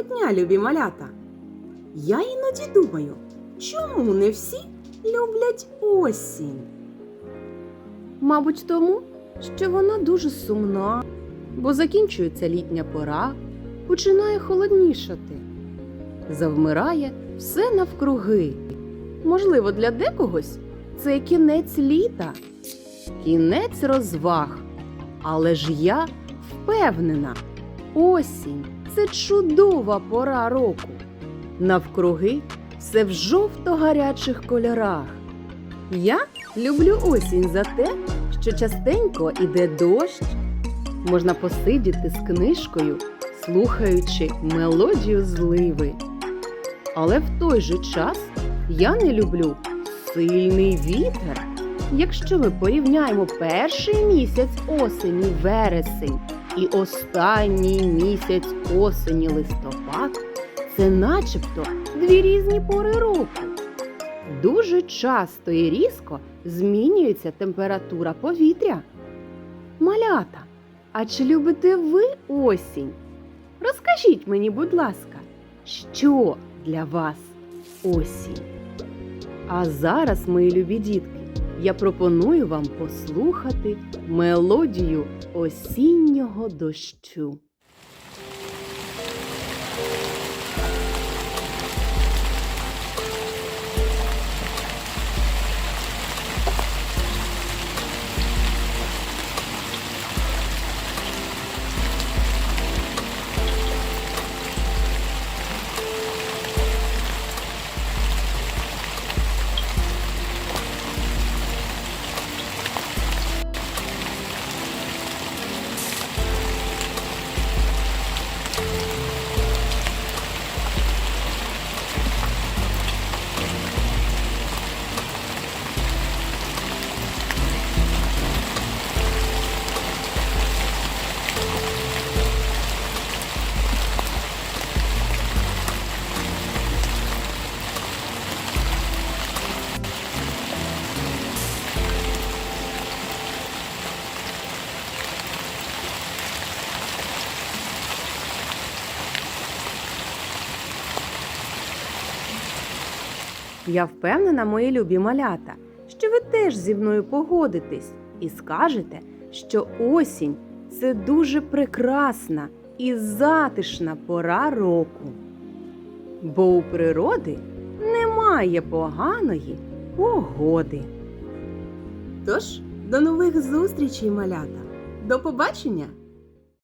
Доброго дня, любі малята! Я іноді думаю, чому не всі люблять осінь? Мабуть, тому, що вона дуже сумна, бо закінчується літня пора, починає холоднішати. Завмирає все навкруги. Можливо, для декогось це кінець літа, кінець розваг. Але ж я впевнена, осінь це чудова пора року. Навкруги все в жовто-гарячих кольорах. Я люблю осінь за те, що частенько іде дощ. Можна посидіти з книжкою, слухаючи мелодію зливи. Але в той же час я не люблю сильний вітер. Якщо ми порівняємо перший місяць осені вересень і останній місяць осені листопад, це начебто дві різні пори року. Дуже часто і різко змінюється температура повітря. Малята, а чи любите ви осінь? Розкажіть мені, будь ласка, що для вас осінь? А зараз, мої любі дітки, я пропоную вам послухати мелодію осіннього дощу. Я впевнена, мої любі малята, що ви теж зі мною погодитесь і скажете, що осінь це дуже прекрасна і затишна пора року. Бо у природи немає поганої погоди. Тож, до нових зустрічей, малята! До побачення!